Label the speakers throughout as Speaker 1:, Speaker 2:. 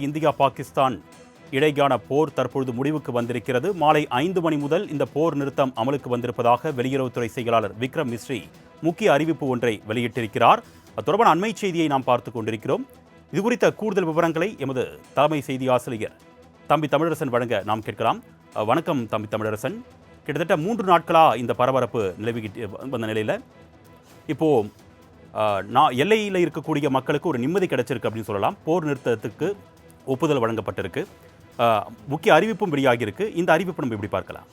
Speaker 1: India Pakistan இடையான போர் தற்பொழுது முடிவுக்கு வந்திருக்கிறது. மாலை ஐந்து மணி முதல் இந்த போர் நிறுத்தம் அமலுக்கு வந்திருப்பதாக வெளியுறவுத்துறை செயலாளர் விக்ரம் மிஸ்ரி முக்கிய அறிவிப்பு ஒன்றை வெளியிட்டிருக்கிறார். அது தொடர்பான அண்மை செய்தியை நாம் பார்த்துக் கொண்டிருக்கிறோம். இது குறித்த கூடுதல் விவரங்களை எமது தலைமை செய்தி ஆசிரியர் தம்பி தமிழரசன் வழங்க நாம் கேட்கலாம். வணக்கம் தம்பி தமிழரசன். கிட்டத்தட்ட மூன்று நாட்களாக இந்த பரபரப்பு நிலவிக்கிட்டு வந்த நிலையில் இப்போது நான் எல்லையில் இருக்கக்கூடிய மக்களுக்கு ஒரு நிம்மதி கிடைச்சிருக்கு அப்படின்னு சொல்லலாம். போர் நிறுத்தத்துக்கு ஒப்புதல் வழங்கப்பட்டிருக்கு. ஆஹ், முக்கிய அறிவிப்பும் வெளியாகியிருக்கு. இந்த அறிவிப்பு நம்ம எப்படி பார்க்கலாம்?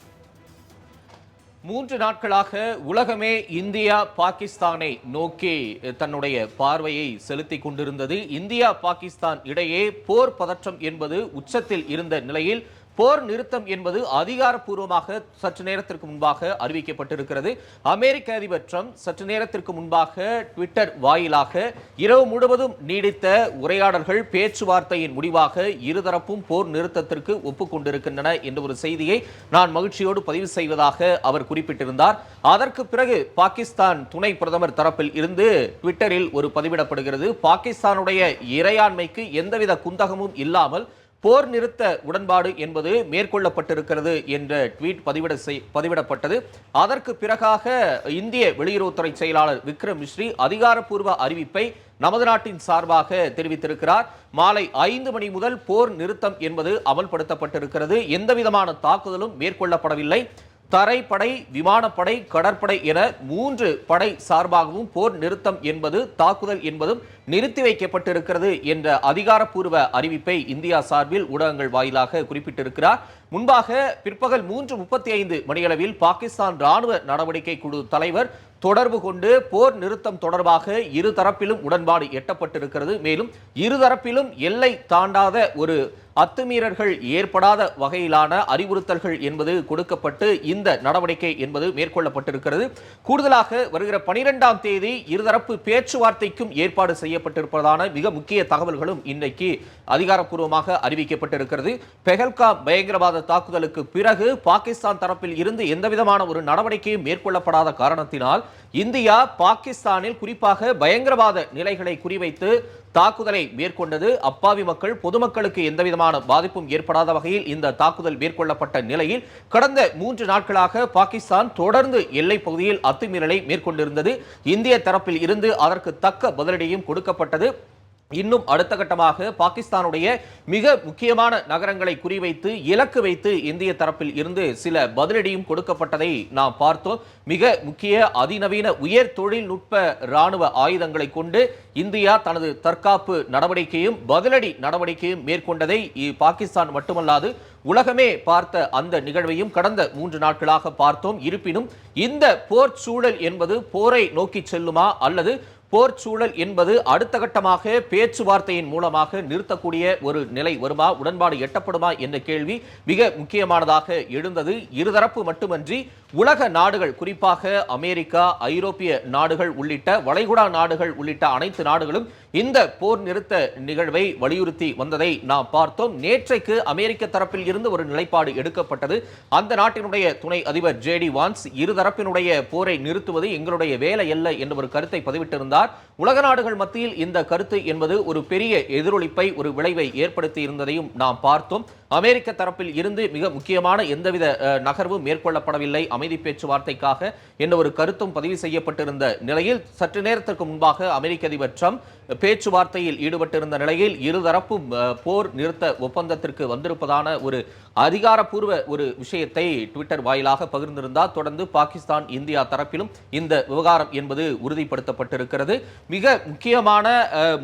Speaker 2: மூன்று நாட்களாக உலகமே இந்தியா பாகிஸ்தானை நோக்கி தன்னுடைய பார்வையை செலுத்தி கொண்டிருந்தது. இந்தியா பாகிஸ்தான் இடையே போர் பதற்றம் என்பது உச்சத்தில் இருந்த நிலையில் போர் நிறுத்தம் என்பது அதிகாரப்பூர்வமாக சற்று நேரத்திற்கு முன்பாக அறிவிக்கப்பட்டிருக்கிறது. அமெரிக்க அதிபர் ட்ரம்ப் சற்று நேரத்திற்கு முன்பாக ட்விட்டர் வாயிலாக இரவு முழுவதும் நீடித்த உரையாடல்கள் பேச்சுவார்த்தையின் முடிவாக இருதரப்பும் போர் நிறுத்தத்திற்கு ஒப்புக்கொண்டிருக்கின்றன என்ற ஒரு செய்தியை நான் மகிழ்ச்சியோடு பதிவு செய்வதாக அவர் குறிப்பிட்டிருந்தார். அதற்கு பிறகு பாகிஸ்தான் துணை பிரதமர் தரப்பில் இருந்து ட்விட்டரில் ஒரு பதிவிடப்படுகிறது. பாகிஸ்தானுடைய இறையாண்மைக்கு எந்தவித குந்தகமும் இல்லாமல் போர் நிறுத்த உடன்பாடு என்பது மேற்கொள்ளப்பட்டிருக்கிறது என்ற ட்வீட் பதிவிட செய்- பதிவிடப்பட்டது. அதற்கு பிறகாக இந்திய வெளியுறவுத்துறை செயலாளர் விக்ரம் மிஸ்ரி அதிகாரப்பூர்வ அறிவிப்பை நமது நாட்டின் சார்பாக தெரிவித்திருக்கிறார். மாலை ஐந்து மணி முதல் போர் நிறுத்தம் என்பது அமல்படுத்தப்பட்டிருக்கிறது. எந்தவிதமான தாக்குதலும் மேற்கொள்ளப்படவில்லை. தரைப்படை விமானப்படை கடற்படை என மூன்று படை சார்பாகவும் போர் நிறுத்தம் என்பது தாக்குதல் என்பதும் நிறுத்தி வைக்கப்பட்டிருக்கிறது என்ற அதிகாரப்பூர்வ அறிவிப்பை இந்தியா சார்பில் ஊடகங்கள் வாயிலாக குறிப்பிட்டிருக்கிறார். முன்பாக பிற்பகல் மூன்று முப்பத்தி ஐந்து மணியளவில் பாகிஸ்தான் ராணுவ நடவடிக்கை குழு தலைவர் தொடர்பு கொண்டு போர் நிறுத்தம் தொடர்பாக இரு தரப்பிலும் உடன்பாடு எட்டப்பட்டிருக்கிறது. மேலும் இருதரப்பிலும் எல்லை தாண்டாத ஒரு அத்துமீறல்கள் ஏற்படாத வகையிலான அறிவுறுத்தல்கள் என்பது கொடுக்கப்பட்டு இந்த நடவடிக்கை என்பது மேற்கொள்ளப்பட்டிருக்கிறது. கூடுதலாக வருகிற பனிரெண்டாம் தேதி இருதரப்பு பேச்சுவார்த்தைக்கும் ஏற்பாடு செய்ய செய்யப்பட்டிருப்பதான மிக முக்கிய தகவல்களும் இன்றைக்கு அதிகாரப்பூர்வமாக அறிவிக்கப்பட்டிருக்கிறது. பெஹல்காம் பயங்கரவாத தாக்குதலுக்கு பிறகு பாகிஸ்தான் தரப்பில் இருந்து எந்தவிதமான ஒரு நடவடிக்கையும் மேற்கொள்ளப்படாத காரணத்தினால் இந்தியா பாகிஸ்தானில் குறிப்பாக பயங்கரவாத நிலைகளை குறிவைத்து தாக்குதலை மேற்கொண்டது. அப்பாவி மக்கள் பொதுமக்களுக்கு எந்தவிதமான பாதிப்பும் ஏற்படாத வகையில் இந்த தாக்குதல் மேற்கொள்ளப்பட்ட நிலையில் கடந்த மூன்று நாட்களாக பாகிஸ்தான் தொடர்ந்து எல்லைப் பகுதியில் அத்துமீறலை மேற்கொண்டிருந்தது. இந்திய தரப்பில் இருந்து அதற்கு தக்க பதிலடியும் கொடுக்கப்பட்டது. இன்னும் அடுத்த கட்டமாக பாகிஸ்தானுடைய மிக முக்கியமான நகரங்களை குறிவைத்து இலக்கு வைத்து இந்திய தரப்பில் இருந்து சில பதிலடியும் கொடுக்கப்பட்டதை நாம் பார்த்தோம். மிக முக்கிய அதிநவீன உயர் தொழில்நுட்ப ராணுவ ஆயுதங்களை கொண்டு இந்தியா தனது தற்காப்பு நடவடிக்கையும் பதிலடி நடவடிக்கையும் மேற்கொண்டதை பாகிஸ்தான் மட்டுமல்லாது உலகமே பார்த்த அந்த நிகழ்வையும் கடந்த மூன்று நாட்களாக பார்த்தோம். இருப்பினும் இந்த போர் சூழல் என்பது போரை நோக்கி செல்லுமா அல்லது போர் சூழல் என்பது அடுத்த கட்டமாக பேச்சுவார்த்தையின் மூலமாக நிறுத்தக்கூடிய ஒரு நிலை வருமா? உடன்பாடு எட்டப்படுமா? என்ற கேள்வி மிக முக்கியமானதாக எழுந்தது. இருதரப்பு மட்டுமன்றி உலக நாடுகள் குறிப்பாக அமெரிக்கா ஐரோப்பிய நாடுகள் உள்ளிட்ட வளைகுடா நாடுகள் உள்ளிட்ட அனைத்து நாடுகளும் இந்த போர் நிறுத்த நிகழ்வை வலியுறுத்தி வந்ததை நாம் பார்த்தோம். நேற்றைக்கு அமெரிக்க தரப்பில் இருந்து ஒரு நிலைப்பாடு எடுக்கப்பட்டது. அந்த நாட்டினுடைய துணை அதிபர் ஜேடி வான்ஸ் இருதரப்பினுடைய போரை நிறுத்துவது எங்களுடைய வேலை அல்ல என்ற ஒரு கருத்தை பதிவிட்டிருந்தார். உலக நாடுகள் மத்தியில் இந்த கருத்து என்பது ஒரு பெரிய எதிரொலிப்பை ஒரு விளைவை ஏற்படுத்தி இருந்ததையும் நாம் பார்த்தோம். அமெரிக்க தரப்பில் இருந்து மிக முக்கியமான எந்தவித நகர்வும் மேற்கொள்ளப்படவில்லை. அமைதி பேச்சுவார்த்தைக்காக என்ற ஒரு கருத்தும் பதிவு செய்யப்பட்டிருந்த நிலையில் சற்று நேரத்திற்கு முன்பாக அமெரிக்க அதிபர் ட்ரம்ப் பேச்சுவார்த்தையில் ஈடுபட்டிருந்த நிலையில் இருதரப்பும் போர் நிறுத்த ஒப்பந்தத்திற்கு வந்திருப்பதான ஒரு அதிகாரப்பூர்வ ஒரு விஷயத்தை ட்விட்டர் வாயிலாக பகிர்ந்திருந்தார். தொடர்ந்து பாகிஸ்தான் இந்தியா தரப்பிலும் இந்த விவகாரம் என்பது உறுதிப்படுத்தப்பட்டிருக்கிறது. மிக முக்கியமான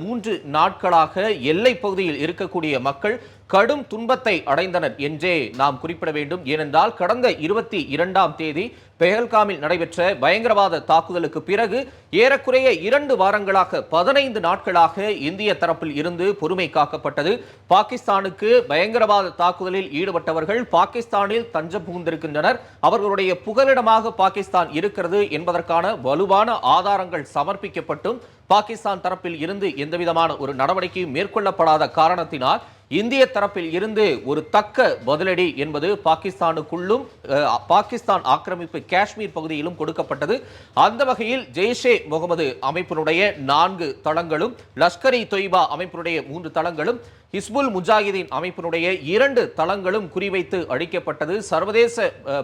Speaker 2: மூன்று நாட்களாக எல்லை பகுதியில் இருக்கக்கூடிய மக்கள் கடும் துன்பத்தை அடைந்தனர் என்றே நாம் குறிப்பிட வேண்டும். ஏனென்றால் கடந்த இருபத்தி இரண்டாம் தேதி பெஹல்காமில் நடைபெற்ற பயங்கரவாத தாக்குதலுக்கு பிறகு ஏறக்குறைய இரண்டு வாரங்களாக பதினைந்து நாட்களாக இந்திய தரப்பில் இருந்து பொறுமை காக்கப்பட்டது. பாகிஸ்தானுக்கு பயங்கரவாத தாக்குதலில் ஈடுபட்டவர்கள் பாகிஸ்தானில் தஞ்சம் புகுந்திருக்கின்றனர் அவர்களுடைய புகலிடமாக பாகிஸ்தான் இருக்கிறது என்பதற்கான வலுவான ஆதாரங்கள் சமர்ப்பிக்கப்பட்டும் பாகிஸ்தான் தரப்பில் இருந்து எந்தவிதமான ஒரு நடவடிக்கையும் மேற்கொள்ளப்படாத காரணத்தினால் இந்திய தரப்பில் இருந்து ஒரு தக்க பதிலடி என்பது பாகிஸ்தானுக்குள்ளும் பாகிஸ்தான் ஆக்கிரமிப்பு காஷ்மீர் பகுதியிலும் கொடுக்கப்பட்டது. அந்த வகையில் ஜெய்ஷே முகமது அமைப்பினுடைய நான்கு தளங்களும் லஷ்கர் இ தொய்பா அமைப்பினுடைய மூன்று தளங்களும் ஹிஸ்புல் முஜாஹிதீன் அமைப்பினுடைய இரண்டு தளங்களும் குறிவைத்து அழிக்கப்பட்டது. சர்வதேச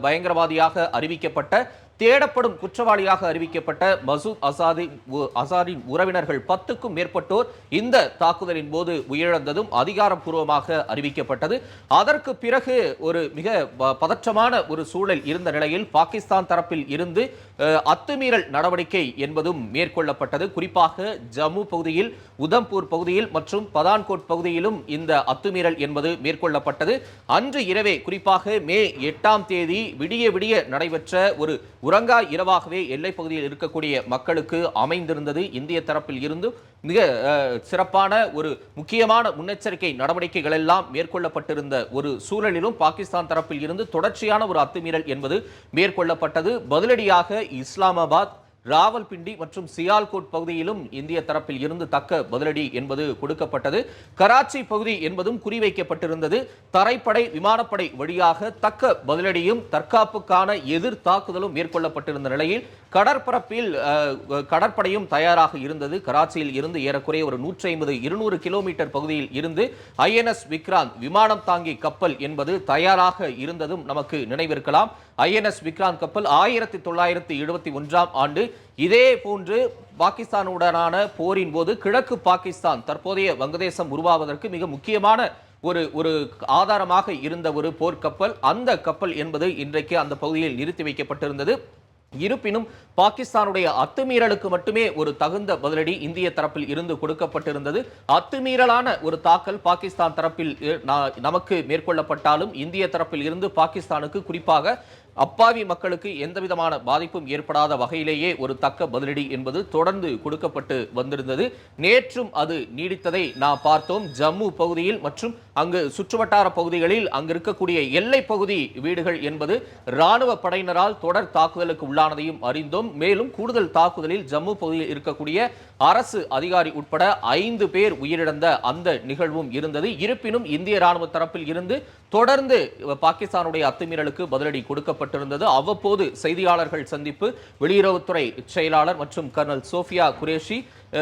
Speaker 2: பயங்கரவாதியாக அறிவிக்கப்பட்ட தேடப்படும் குற்றவாளியாக அறிவிக்கப்பட்ட மசூத் அசாதி அசாரின் உறவினர்கள் பத்துக்கும் மேற்பட்டோர் இந்த தாக்குதலின் போது உயிரிழந்ததும் அதிகாரப்பூர்வமாக அறிவிக்கப்பட்டது. அதற்கு பிறகு ஒரு மிக ப- பதற்றமான ஒரு சூழல் இருந்த நிலையில் பாகிஸ்தான் தரப்பில் இருந்து அத்துமீறல் நடவடிக்கை என்பதும் மேற்கொள்ளப்பட்டது. குறிப்பாக ஜம்மு பகுதியில் உதம்பூர் பகுதியில் மற்றும் பதான்கோட் பகுதியிலும் இந்த அத்துமீறல் என்பது மேற்கொள்ளப்பட்டது. அன்று இரவே குறிப்பாக மே எட்டாம் தேதி விடிய விடிய நடைபெற்ற ஒரு உறங்கா இரவாகவே எல்லைப் பகுதியில் இருக்கக்கூடிய மக்களுக்கு அமைந்திருந்தது. இந்திய தரப்பில் இருந்து மிக சிறப்பான ஒரு முக்கியமான முன்னெச்சரிக்கை நடவடிக்கைகள் எல்லாம் மேற்கொள்ளப்பட்டிருந்த ஒரு சூழலிலும் பாகிஸ்தான் தரப்பில் இருந்து தொடர்ச்சியான ஒரு அத்துமீறல் என்பது மேற்கொள்ளப்பட்டது. பதிலடியாக இஸ்லாமாபாத் ராவல்பிண்டி மற்றும் சியால்கோட் பகுதியிலும் இந்திய தரப்பில் இருந்து தக்க பதிலடி என்பது கொடுக்கப்பட்டது. கராச்சி பகுதி என்பதும் குறிவைக்கப்பட்டிருந்தது. தரைப்படை விமானப்படை வழியாக தக்க பதிலடியும் தற்காப்புக்கான எதிர் தாக்குதலும் மேற்கொள்ளப்பட்டிருந்த நிலையில் கடற்பரப்பில் கடற்படையும் தயாராக இருந்தது. கராச்சியில் இருந்து ஏறக்குறைய ஒரு நூற்றி ஐம்பது இருநூறு கிலோமீட்டர் பகுதியில் இருந்து ஐஎன்எஸ் விக்ராந்த் விமானம் தாங்கி கப்பல் என்பது தயாராக இருந்ததும் நமக்கு நினைவிருக்கலாம். ஐஎன்எஸ் விக்ராந்த் கப்பல் ஆயிரத்தி தொள்ளாயிரத்தி எழுபத்தி ஒன்றாம் ஆண்டு இதே போன்று பாகிஸ்தானுடனான போரின் போது கிழக்கு பாகிஸ்தான் தற்போதைய வங்கதேசம் உருவாவதற்கு மிக முக்கியமான ஒரு ஒரு ஆதாரமாக இருந்த ஒரு போர்க்கப்பல். அந்த கப்பல் என்பது இன்றைக்கு அந்த பகுதியில் நிறுத்தி வைக்கப்பட்டிருந்தது. இருப்பினும் பாகிஸ்தானுடைய அத்துமீறலுக்கு மட்டுமே ஒரு தகுந்த பதிலடி இந்திய தரப்பில் இருந்து கொடுக்கப்பட்டிருந்தது. அத்துமீறலான ஒரு தாக்கல் பாகிஸ்தான் தரப்பில் நமக்கு மேற்கொள்ளப்பட்டாலும் இந்திய தரப்பில் இருந்து பாகிஸ்தானுக்கு குறிப்பாக அப்பாவி மக்களுக்கு எந்த விதமான பாதிப்பும் ஏற்படாத வகையிலேயே ஒரு தக்க பதிலடி என்பது தொடர்ந்து கொடுக்கப்பட்டு வந்திருந்தது. நேற்றும் அது நீடித்ததை நாம் பார்த்தோம். ஜம்மு பகுதியில் மற்றும் அங்கு சுற்றுவட்டார பகுதிகளில் அங்கு இருக்கக்கூடிய எல்லை பகுதி வீடுகள் என்பது ராணுவ படையினரால் தொடர் தாக்குதலுக்கு உள்ளானதையும் அறிந்தோம். மேலும் கூடுதல் தாக்குதலில் ஜம்மு பகுதியில் இருக்கக்கூடிய அரசு அதிகாரி உட்பட ஐந்து பேர் உயிரிழந்த அந்த நிகழ்வும் இருந்தது. இருப்பினும் இந்திய ராணுவ தரப்பில் இருந்து தொடர்ந்து பாகிஸ்தானுடைய அத்துமீறலுக்கு பதிலடி கொடுக்கப்பட்டிருந்தது அவ்வப்போது செய்தியாளர்கள் சந்திப்பு வெளியுறவுத்துறை செயலாளர் மற்றும் colonel Sofiya Qureshi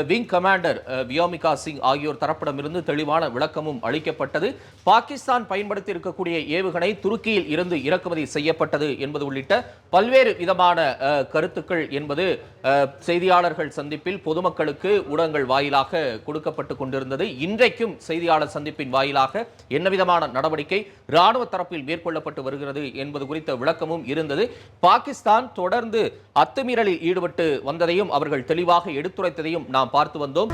Speaker 2: wing commander Vyomika Singh ஆகியோர் தரப்பிடமிருந்து தெளிவான விளக்கமும் அளிக்கப்பட்டது. பாகிஸ்தான் பயன்படுத்தி இருக்கக்கூடிய ஏவுகணை துருக்கியில் இருந்து இறக்குமதி செய்யப்பட்டது என்பது உள்ளிட்ட பல்வேறு விதமான கருத்துக்கள் என்பது செய்தியாளர்கள் சந்திப்பில் பொதுமக்களுக்கு ஊடகங்கள் வாயிலாக கொடுக்கப்பட்டு கொண்டிருந்தது. இன்றைக்கும் செய்தியாளர் சந்திப்பின் வாயிலாக என்ன விதமான நடவடிக்கை ராணுவ தரப்பில் மேற்கொள்ளப்பட்டு வருகிறது என்பது குறித்த விளக்கமும் இருந்தது. பாகிஸ்தான் தொடர்ந்து அத்துமீறலில் ஈடுபட்டு வந்ததையும் அவர்கள் தெளிவாக எடுத்துரைத்ததையும் நாம் பார்த்து வந்தோம்.